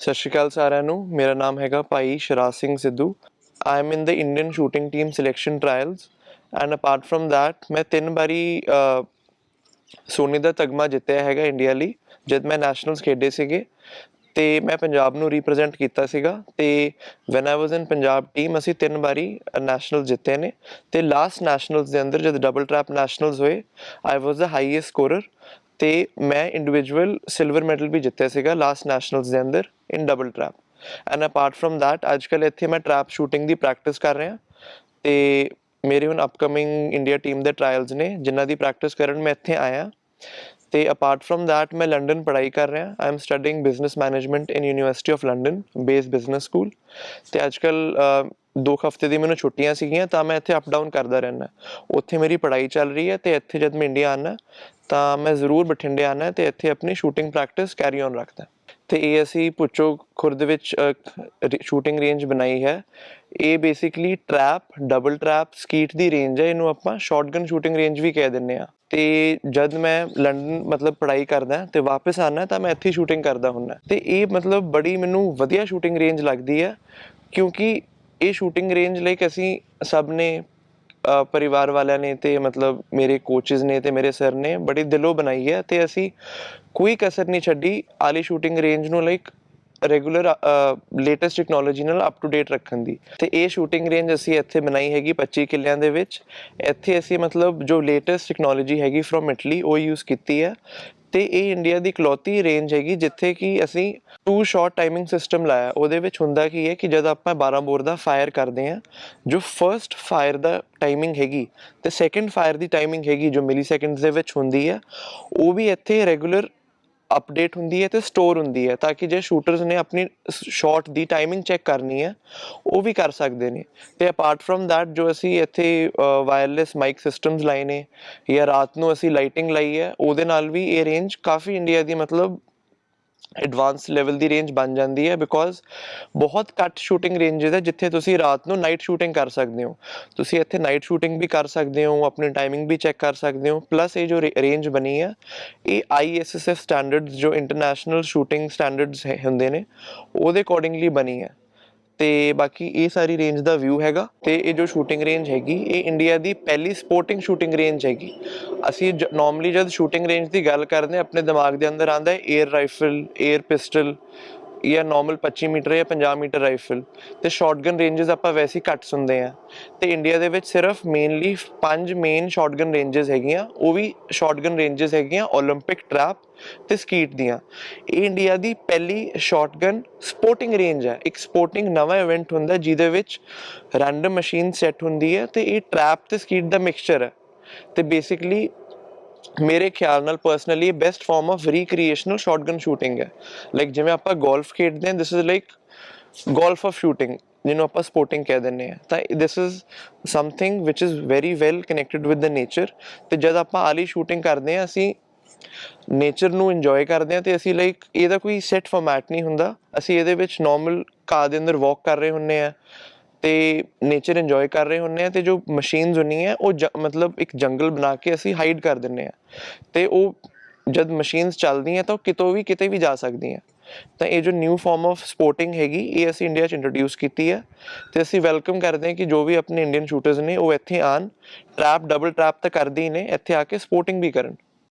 ਸਤਿ ਸ਼੍ਰੀ ਅਕਾਲ ਸਾਰਿਆਂ ਨੂੰ। ਮੇਰਾ ਨਾਮ ਹੈਗਾ ਭਾਈ Shiraj Singh Sidhu. I am in the Indian shooting team selection trials and apart from that ਮੈਂ ਤਿੰਨ ਵਾਰੀ ਅਹ, ਸੋਨੇ ਦਾ ਤਗਮਾ ਜਿੱਤਿਆ ਹੈਗਾ ਇੰਡੀਆ ਲਈ ਜਦ ਮੈਂ ਨੈਸ਼ਨਲਸ ਖੇਡੇ ਸੀਗੇ। ਤੇ ਮੈਂ ਪੰਜਾਬ ਨੂੰ ਰਿਪਰੈਜ਼ੈਂਟ ਕੀਤਾ ਸੀਗਾ। ਤੇ when I was in Punjab team ਅਸੀਂ ਤਿੰਨ ਵਾਰੀ ਨੈਸ਼ਨਲ ਜਿੱਤੇ ਨੇ। ਤੇ ਲਾਸਟ ਨੈਸ਼ਨਲਸ ਦੇ ਅੰਦਰ ਜਦ ਡਬਲ ਟ੍ਰੈਪ ਨੈਸ਼ਨਲਸ ਹੋਏ ਆਈ ਵਾਸ ਦਾ ਹਾਈਐਸਟ ਸਕੋਰਰ ਤੇ ਮੈਂ ਇੰਡੀਵਿਜੂਅਲ ਸਿਲਵਰ ਮੈਡਲ ਵੀ ਜਿੱਤਿਆ ਸੀਗਾ ਲਾਸਟ ਨੈਸ਼ਨਲਸ ਦੇ ਅੰਦਰ in double trap and apart from that ਅੱਜਕੱਲ ਇੱਥੇ ਮੈਂ ਟ੍ਰੈਪ ਸ਼ੂਟਿੰਗ ਦੀ ਪ੍ਰੈਕਟਿਸ ਕਰ ਰਿਹਾ ਤੇ ਮੇਰੇ ਹੁਣ ਅਪਕਮਿੰਗ ਇੰਡੀਆ ਟੀਮ ਦੇ ਟ੍ਰਾਇਲਸ ਨੇ ਜਿਨ੍ਹਾਂ ਦੀ ਪ੍ਰੈਕਟਿਸ ਕਰਨ ਮੈਂ ਇੱਥੇ ਆਇਆ ਤੇ ਅਪਾਰਟ ਫਰਮ ਥੈਟ ਮੈਂ ਲੰਡਨ ਪੜ੍ਹਾਈ ਕਰ ਰਿਹਾ I am studying business management in university of London base business school ਤੇ ਅੱਜਕੱਲ ਦੋ ਕੁ ਹਫ਼ਤੇ ਦੀ ਮੈਨੂੰ ਛੁੱਟੀਆਂ ਸੀਗੀਆਂ, ਤਾਂ ਮੈਂ ਇੱਥੇ ਅਪ ਡਾਊਨ ਕਰਦਾ ਰਹਿਣਾ ਉੱਥੇ ਮੇਰੀ ਪੜ੍ਹਾਈ ਚੱਲ ਰਹੀ ਹੈ ਤੇ ਇੱਥੇ ਜਦ ਮੈਂ ਇੰਡੀਆ ਆਉਣਾ ਤਾਂ ਮੈਂ ਜ਼ਰੂਰ ਬਠਿੰਡੇ ਆਉਣਾ ਤੇ ਇੱਥੇ ਆਪਣੀ ਸ਼ੂਟਿੰਗ ਪ੍ਰੈਕਟਿਸ ਕੈਰੀ ਔਨ ਰੱਖਦਾ। ਤੇ ਇਹ ਅਸੀਂ ਪੁੱਛੋ, ਖੁਰਦ ਵਿੱਚ ਸ਼ੂਟਿੰਗ ਰੇਂਜ ਬਣਾਈ ਹੈ। ਇਹ basically trap double trap skeet ਦੀ ਰੇਂਜ ਹੈ, ਇਹਨੂੰ ਆਪਾਂ ਸ਼ਾਟਗਨ ਸ਼ੂਟਿੰਗ ਰੇਂਜ ਵੀ ਕਹਿ ਦਿੰਨੇ ਆ ਤੇ ਜਦ ਮੈਂ ਲੰਡਨ ਮਤਲਬ ਪੜ੍ਹਾਈ ਕਰਦਾ ਤੇ ਵਾਪਸ ਆਣਾ ਤਾਂ ਮੈਂ ਇੱਥੇ ਸ਼ੂਟਿੰਗ ਕਰਦਾ ਹੁੰਨਾ ਤੇ ਇਹ ਮਤਲਬ ਬੜੀ ਮੈਨੂੰ ਵਧੀਆ ਸ਼ੂਟਿੰਗ ਰੇਂਜ ਲੱਗਦੀ ਹੈ, ਕਿਉਂਕਿ ਇਹ ਸ਼ੂਟਿੰਗ ਰੇਂਜ ਲਾਈਕ ਅਸੀਂ ਸਭ ਨੇ ਪਰਿਵਾਰ ਵਾਲਿਆਂ ਨੇ ਤੇ ਮਤਲਬ ਮੇਰੇ ਕੋਚਸ ਨੇ ਤੇ ਮੇਰੇ ਸਰ ਨੇ ਬੜੀ ਦਿਲੋਂ ਬਣਾਈ ਹੈ ਤੇ ਅਸੀਂ ਕੋਈ ਕਸਰ ਨਹੀਂ ਛੱਡੀ। ਆਲੀ ਸ਼ੂਟਿੰਗ ਰੇਂਜ ਨੂੰ ਲਾਈਕ ਰੈਗੂਲਰ ਲੇਟੈਸਟ ਟੈਕਨੋਲੋਜੀ ਨਾਲ ਅਪ ਟੂ ਡੇਟ ਰੱਖਣ ਦੀ। ਤੇ ਇਹ ਸ਼ੂਟਿੰਗ ਰੇਂਜ ਅਸੀਂ ਇੱਥੇ ਬਣਾਈ ਹੈਗੀ 25 ਕਿੱਲਿਆਂ ਦੇ ਵਿੱਚ। ਇੱਥੇ ਅਸੀਂ ਮਤਲਬ ਜੋ ਲੇਟੈਸਟ ਟੈਕਨੋਲੋਜੀ ਹੈਗੀ ਫਰੋਮ ਇਟਲੀ ਉਹ ਯੂਜ਼ ਕੀਤੀ ਹੈ। ਤੇ ਇਹ ਇੰਡੀਆ ਦੀ ਇਕਲੌਤੀ ਰੇਂਜ ਹੈਗੀ, ਜਿੱਥੇ ਕਿ ਅਸੀਂ ਟੂ ਸ਼ਾਟ ਟਾਈਮਿੰਗ ਸਿਸਟਮ ਲਾਇਆ। ਉਹਦੇ ਵਿੱਚ ਹੁੰਦਾ ਕੀ ਹੈ ਕਿ ਜਦ ਆਪਾਂ 12 ਬੋਰ ਦਾ ਫਾਇਰ ਕਰਦੇ ਹਾਂ, ਜੋ ਫਰਸਟ ਫਾਇਰ ਦਾ ਟਾਈਮਿੰਗ ਹੈਗੀ, ਤੇ ਸੈਕੰਡ ਫਾਇਰ ਦੀ ਟਾਈਮਿੰਗ ਹੈਗੀ, ਜੋ ਮਿਲੀ ਸੈਕਿੰਡਸ ਦੇ ਵਿੱਚ ਹੁੰਦੀ ਹੈ, ਉਹ ਵੀ ਇੱਥੇ ਰੈਗੂਲਰ ਅਪਡੇਟ ਹੁੰਦੀ ਹੈ ਤੇ ਸਟੋਰ ਹੁੰਦੀ ਹੈ ਤਾਂ ਕਿ ਜੇ ਸ਼ੂਟਰਸ ਨੇ ਆਪਣੀ ਸ਼ਾਟ ਦੀ ਟਾਈਮਿੰਗ ਚੈੱਕ ਕਰਨੀ ਹੈ, ਉਹ ਵੀ ਕਰ ਸਕਦੇ ਨੇ। ਤੇ ਅਪਾਰਟ ਫਰਮ ਥੈਟ ਜੋ ਅਸੀਂ ਇੱਥੇ ਵਾਇਰਲੈਸ ਮਾਈਕ ਸਿਸਟਮਸ ਲਾਏ ਨੇ ਜਾਂ ਰਾਤ ਨੂੰ ਅਸੀਂ ਲਾਈਟਿੰਗ ਲਾਈ ਹੈ, ਉਹਦੇ ਨਾਲ ਵੀ ਇਹ ਰੇਂਜ ਕਾਫੀ ਇੰਡੀਆ ਦੀ ਮਤਲਬ ਐਡਵਾਂਸ ਲੈਵਲ ਦੀ ਰੇਂਜ ਬਣ ਜਾਂਦੀ ਹੈ ਬਿਕੋਜ਼ ਬਹੁਤ ਘੱਟ ਸ਼ੂਟਿੰਗ ਰੇਂਜਸ ਹੈ ਜਿੱਥੇ ਤੁਸੀਂ ਰਾਤ ਨੂੰ ਨਾਈਟ ਸ਼ੂਟਿੰਗ ਕਰ ਸਕਦੇ ਹੋ। ਤੁਸੀਂ ਇੱਥੇ ਨਾਈਟ ਸ਼ੂਟਿੰਗ ਵੀ ਕਰ ਸਕਦੇ ਹੋ, ਆਪਣੀ ਟਾਈਮਿੰਗ ਵੀ ਚੈੱਕ ਕਰ ਸਕਦੇ ਹੋ ਪਲੱਸ ਇਹ ਜੋ ਰੇਂਜ ਬਣੀ ਹੈ, ਇਹ ISSF ਸਟੈਂਡਰਡਸ ਜੋ ਇੰਟਰਨੈਸ਼ਨਲ ਸ਼ੂਟਿੰਗ ਸਟੈਂਡਰਡਸ ਹੁੰਦੇ ਨੇ, ਉਹਦੇ ਅਕੋਰਡਿੰਗਲੀ ਬਣੀ ਹੈ। ਤੇ ਬਾਕੀ ਇਹ ਸਾਰੀ ਰੇਂਜ ਦਾ ਵਿਊ ਹੈਗਾ ਤੇ ਇਹ ਜੋ ਸ਼ੂਟਿੰਗ ਰੇਂਜ ਹੈਗੀ, ਇਹ ਇੰਡੀਆ ਦੀ ਪਹਿਲੀ ਸਪੋਰਟਿੰਗ ਸ਼ੂਟਿੰਗ ਰੇਂਜ ਹੈਗੀ। ਅਸੀਂ ਨਾਰਮਲੀ ਜਦ ਸ਼ੂਟਿੰਗ ਰੇਂਜ ਦੀ ਗੱਲ ਕਰਦੇ ਹਾਂ, ਆਪਣੇ ਦਿਮਾਗ ਦੇ ਅੰਦਰ ਆਂਦਾ ਹੈ 에ਅਰ ਰਾਈਫਲ 에ਅਰ ਪਿਸਟਲ ਜਾਂ ਨਾਰਮਲ 25 ਮੀਟਰ ਜਾਂ 50 ਮੀਟਰ ਰਾਈਫਲ ਤੇ ਸ਼ਾਟਗਨ ਰੇਂਜਸ ਆਪਾਂ ਵੈਸੇ ਹੀ ਘੱਟ ਸੁਣਦੇ ਆ ਤੇ ਇੰਡੀਆ ਦੇ ਵਿੱਚ ਸਿਰਫ ਮੇਨਲੀ ਪੰਜ ਮੇਨ ਸ਼ਾਟਗਨ ਰੇਂਜਸ ਹੈਗੀਆਂ ਉਹ ਵੀ ਸ਼ਾਟਗਨ ਰੇਂਜਸ ਹੈਗੀਆਂ 올림픽 ਟ੍ਰੈਪ ਤੇ ਸਕੀਟ ਦੀਆਂ ਇਹ ਇੰਡੀਆ ਦੀ ਪਹਿਲੀ ਸ਼ਾਟਗਨ ਸਪੋਰਟਿੰਗ ਰੇਂਜ ਹੈ ਇੱਕ ਸਪੋਰਟਿੰਗ ਨਵਾਂ ਇਵੈਂਟ ਹੁੰਦਾ ਜਿਹਦੇ ਵਿੱਚ ਰੈਂਡਮ ਮਸ਼ੀਨ ਸੈੱਟ ਹੁੰਦੀ ਹੈ ਤੇ ਇਹ ਟ੍ਰੈਪ ਤੇ ਸਕੀਟ ਦਾ ਮਿਕਸਚਰ ਹੈ ਤੇ ਬੇਸਿਕਲੀ ਮੇਰੇ ਖਿਆਲ ਨਾਲ personally best form of recreational shotgun shooting ਹੈ। ਲਾਈਕ ਜਿਵੇਂ ਆਪਾਂ ਗੋਲਫ ਖੇਡਦੇ ਹਾਂ this is like golf of shooting ਜਿਹਨੂੰ ਆਪਾਂ ਸਪੋਰਟਿੰਗ ਕਹਿ ਦਿੰਦੇ ਆ ਤਾਂ this is something which is very well connected with the nature ਤੇ ਜਦ ਆਪਾਂ ਆਲੀ ਸ਼ੂਟਿੰਗ ਕਰਦੇ ਆ ਅਸੀਂ ਨੇਚਰ ਨੂੰ ਇੰਜੋਏ ਕਰਦੇ ਆ ਤੇ ਅਸੀਂ ਲਾਈਕ ਇਹਦਾ ਕੋਈ ਸੈੱਟ ਫਾਰਮੈਟ ਨਹੀਂ ਹੁੰਦਾ। ਅਸੀਂ ਇਹਦੇ ਵਿੱਚ ਨਾਰਮਲ ਕਾਰ ਦੇ ਅੰਦਰ ਵਾਕ ਕਰ ਰਹੇ ਹੁੰਨੇ ਆ ਤੇ ਨੇਚਰ ਇੰਜੋਏ ਕਰ ਰਹੇ ਹੁੰਨੇ ਆ ਤੇ ਜੋ ਮਸ਼ੀਨਸ ਹੁੰਦੀਆਂ ਉਹ ਜ- ਮਤਲਬ ਇੱਕ ਜੰਗਲ ਬਣਾ ਕੇ ਅਸੀਂ ਹਾਈਡ ਕਰ ਦਿੰਨੇ ਆ। ਤੇ ਉਹ ਜਦ ਮਸ਼ੀਨਸ ਚੱਲਦੀਆਂ ਤਾਂ ਉਹ ਕਿਤੋਂ ਵੀ ਕਿਤੇ ਵੀ ਜਾ ਸਕਦੀਆਂ। ਤਾਂ ਇਹ ਜੋ ਨਿਊ ਫਾਰਮ ਆਫ ਸਪੋਰਟਿੰਗ ਹੈਗੀ, ਇਹ ਅਸੀਂ ਇੰਡੀਆ 'ਚ ਇੰਟਰੋਡਿਊਸ ਕੀਤੀ ਹੈ ਤੇ ਅਸੀਂ ਵੈਲਕਮ ਕਰਦੇ ਹਾਂ ਕਿ ਜੋ ਵੀ ਆਪਣੇ ਇੰਡੀਅਨ ਸ਼ੂਟਰਸ ਨੇ, ਉਹ ਇੱਥੇ ਆਣ ਟ੍ਰੈਪ ਡਬਲ ਟ੍ਰੈਪ ਤਾਂ ਕਰਦੇ ਹੀ ਨੇ, ਇੱਥੇ ਆ ਕੇ ਸਪੋਰਟਿੰਗ ਵੀ ਕਰਨ।